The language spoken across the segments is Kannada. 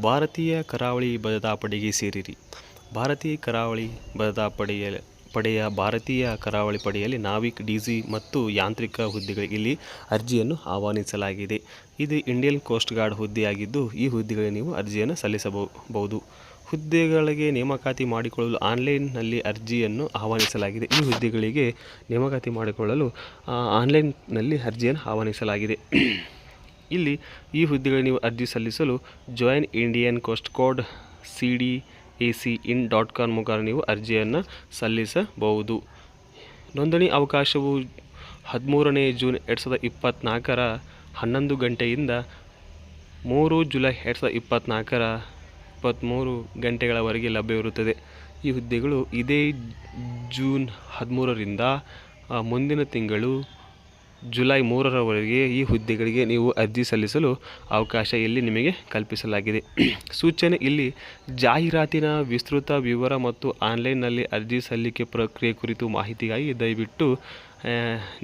ಭಾರತೀಯ ಕರಾವಳಿ ಭದ್ರತಾ ಪಡೆಗೆ ಸೇರಿರಿ. ಭಾರತೀಯ ಕರಾವಳಿ ಭದ್ರತಾ ಪಡೆಯ ಪಡೆಯ ಭಾರತೀಯ ಕರಾವಳಿ ಪಡೆಯಲ್ಲಿ ನಾವಿಕ್ ಡಿಸಿ ಮತ್ತು ಯಾಂತ್ರಿಕ ಹುದ್ದೆಗಳಿಗೆ ಇಲ್ಲಿ ಅರ್ಜಿಯನ್ನು ಆಹ್ವಾನಿಸಲಾಗಿದೆ. ಇದು ಇಂಡಿಯನ್ ಕೋಸ್ಟ್ ಗಾರ್ಡ್ ಹುದ್ದೆಯಾಗಿದ್ದು, ಈ ಹುದ್ದೆಗಳಿಗೆ ನೀವು ಅರ್ಜಿಯನ್ನು ಸಲ್ಲಿಸಬಹುದು. ಹುದ್ದೆಗಳಿಗೆ ನೇಮಕಾತಿ ಮಾಡಿಕೊಳ್ಳಲು ಆನ್ಲೈನ್ನಲ್ಲಿ ಅರ್ಜಿಯನ್ನು ಆಹ್ವಾನಿಸಲಾಗಿದೆ. ಈ ಹುದ್ದೆಗಳಿಗೆ ನೇಮಕಾತಿ ಮಾಡಿಕೊಳ್ಳಲು ಆನ್ಲೈನ್ನಲ್ಲಿ ಅರ್ಜಿಯನ್ನು ಆಹ್ವಾನಿಸಲಾಗಿದೆ. ಇಲ್ಲಿ ಈ ಹುದ್ದೆಗಳಿಗೆ ನೀವು ಅರ್ಜಿ ಸಲ್ಲಿಸಲು join Indian coast guard C D A C in dot com ಮುಖಾಂತರ ನೀವು ಅರ್ಜಿಯನ್ನು ಸಲ್ಲಿಸಬಹುದು. ನೋಂದಣಿ ಅವಕಾಶವು ಹದಿಮೂರನೇ ಜೂನ್ ಎರಡು ಸಾವಿರದ ಇಪ್ಪತ್ತ್ನಾಲ್ಕರ ಹನ್ನೊಂದು ಗಂಟೆಯಿಂದ ಮೂರು ಜುಲೈ ಎರಡು ಸಾವಿರದ ಇಪ್ಪತ್ತ್ನಾಲ್ಕರ ಇಪ್ಪತ್ತ್ಮೂರು ಗಂಟೆಗಳವರೆಗೆ ಲಭ್ಯವಿರುತ್ತದೆ ಈ ಹುದ್ದೆಗಳು ಇದೇ ಜೂನ್ ಹದಿಮೂರರಿಂದ ಮುಂದಿನ ತಿಂಗಳು ಜುಲೈ ಮೂರರವರೆಗೆ ಈ ಹುದ್ದೆಗಳಿಗೆ ನೀವು ಅರ್ಜಿ ಸಲ್ಲಿಸಲು ಅವಕಾಶ ಇಲ್ಲಿ ನಿಮಗೆ ಕಲ್ಪಿಸಲಾಗಿದೆ. ಸೂಚನೆ, ಇಲ್ಲಿ ಜಾಹೀರಾತಿನ ವಿಸ್ತೃತ ವಿವರ ಮತ್ತು ಆನ್ಲೈನ್ನಲ್ಲಿ ಅರ್ಜಿ ಸಲ್ಲಿಕೆ ಪ್ರಕ್ರಿಯೆ ಕುರಿತು ಮಾಹಿತಿಗಾಗಿ ದಯವಿಟ್ಟು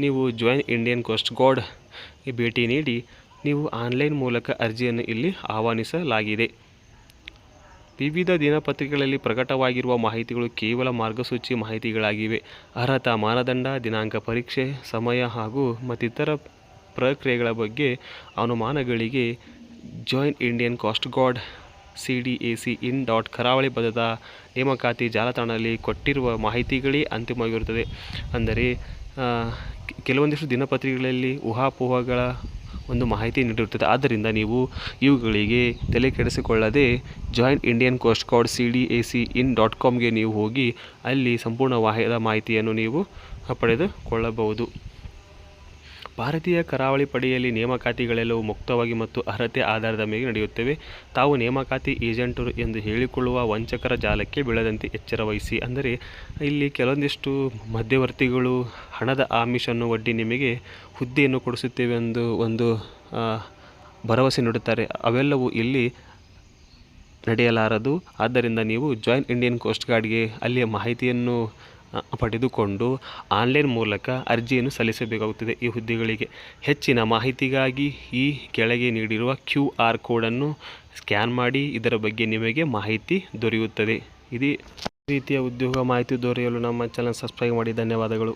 ನೀವು ಜಾಯಿನ್ ಇಂಡಿಯನ್ ಕೋಸ್ಟ್ ಗಾರ್ಡ್ಗೆ ಭೇಟಿ ನೀಡಿ, ನೀವು ಆನ್ಲೈನ್ ಮೂಲಕ ಅರ್ಜಿಯನ್ನು ಇಲ್ಲಿ ಆಹ್ವಾನಿಸಲಾಗಿದೆ. ವಿವಿಧ ದಿನಪತ್ರಿಕೆಗಳಲ್ಲಿ ಪ್ರಕಟವಾಗಿರುವ ಮಾಹಿತಿಗಳು ಕೇವಲ ಮಾರ್ಗಸೂಚಿ ಮಾಹಿತಿಗಳಾಗಿವೆ. ಅರ್ಹತಾ ಮಾನದಂಡ, ದಿನಾಂಕ ಪರೀಕ್ಷೆ, ಸಮಯ ಹಾಗೂ ಮತ್ತಿತರ ಪ್ರಕ್ರಿಯೆಗಳ ಬಗ್ಗೆ ಅನುಮಾನಗಳಿಗೆ join Indian coast guard C D A C in dot ಕರಾವಳಿ ಪದದ ನೇಮಕಾತಿ ಜಾಲತಾಣದಲ್ಲಿ ಕೊಟ್ಟಿರುವ ಮಾಹಿತಿಗಳೇ ಅಂತಿಮವಾಗಿರುತ್ತದೆ. ಅಂದರೆ ಕೆಲವೊಂದಿಷ್ಟು ದಿನಪತ್ರಿಕೆಗಳಲ್ಲಿ ಊಹಾಪೋಹಗಳ ಒಂದು ಮಾಹಿತಿ ನೀಡಿರುತ್ತದೆ. ಆದ್ದರಿಂದ ನೀವು ಇವುಗಳಿಗೆ ತಲೆ ಕೆಡಿಸಿಕೊಳ್ಳದೆ joint Indian coast guard C D A C in dot ಕಾಮ್ಗೆ ನೀವು ಹೋಗಿ ಅಲ್ಲಿ ಸಂಪೂರ್ಣ ಸಂಪೂರ್ಣವಾದ ಮಾಹಿತಿಯನ್ನು ನೀವು ಪಡೆದುಕೊಳ್ಳಬಹುದು. ಭಾರತೀಯ ಕರಾವಳಿ ಪಡೆಯಲ್ಲಿ ನೇಮಕಾತಿಗಳೆಲ್ಲವೂ ಮುಕ್ತವಾಗಿ ಮತ್ತು ಅರ್ಹತೆ ಆಧಾರದ ಮೇಲೆ ನಡೆಯುತ್ತವೆ. ತಾವು ನೇಮಕಾತಿ ಏಜೆಂಟರು ಎಂದು ಹೇಳಿಕೊಳ್ಳುವ ವಂಚಕರ ಜಾಲಕ್ಕೆ ಬೀಳದಂತೆ ಎಚ್ಚರ ವಹಿಸಿ ಅಂದರೆ ಇಲ್ಲಿ ಕೆಲವೊಂದಿಷ್ಟು ಮಧ್ಯವರ್ತಿಗಳು ಹಣದ ಆಮಿಷನ್ನು ಒಡ್ಡಿ ನಿಮಗೆ ಹುದ್ದೆಯನ್ನು ಕೊಡಿಸುತ್ತೇವೆ ಎಂದು ಒಂದು ಭರವಸೆ ನೀಡುತ್ತಾರೆ. ಅವೆಲ್ಲವೂ ಇಲ್ಲಿ ನಡೆಯಲಾರದು. ಆದ್ದರಿಂದ ನೀವು ಜಾಯಿನ್ ಇಂಡಿಯನ್ ಕೋಸ್ಟ್ ಗಾರ್ಡ್ಗೆ ಅಲ್ಲಿಯ ಮಾಹಿತಿಯನ್ನು ಪಡೆದುಕೊಂಡು ಆನ್ಲೈನ್ ಮೂಲಕ ಅರ್ಜಿಯನ್ನು ಸಲ್ಲಿಸಬೇಕಾಗುತ್ತದೆ. ಈ ಹುದ್ದೆಗಳಿಗೆ ಹೆಚ್ಚಿನ ಮಾಹಿತಿಗಾಗಿ ಈ ಕೆಳಗೆ ನೀಡಿರುವ ಕ್ಯೂ ಆರ್ ಕೋಡನ್ನು ಸ್ಕ್ಯಾನ್ ಮಾಡಿ ಇದರ ಬಗ್ಗೆ ನಿಮಗೆ ಮಾಹಿತಿ ದೊರೆಯುತ್ತದೆ. ಇದೇ ರೀತಿಯ ಉದ್ಯೋಗ ಮಾಹಿತಿ ದೊರೆಯಲು ನಮ್ಮ ಚಾನಲ್ ಸಬ್ಸ್ಕ್ರೈಬ್ ಮಾಡಿ. ಧನ್ಯವಾದಗಳು.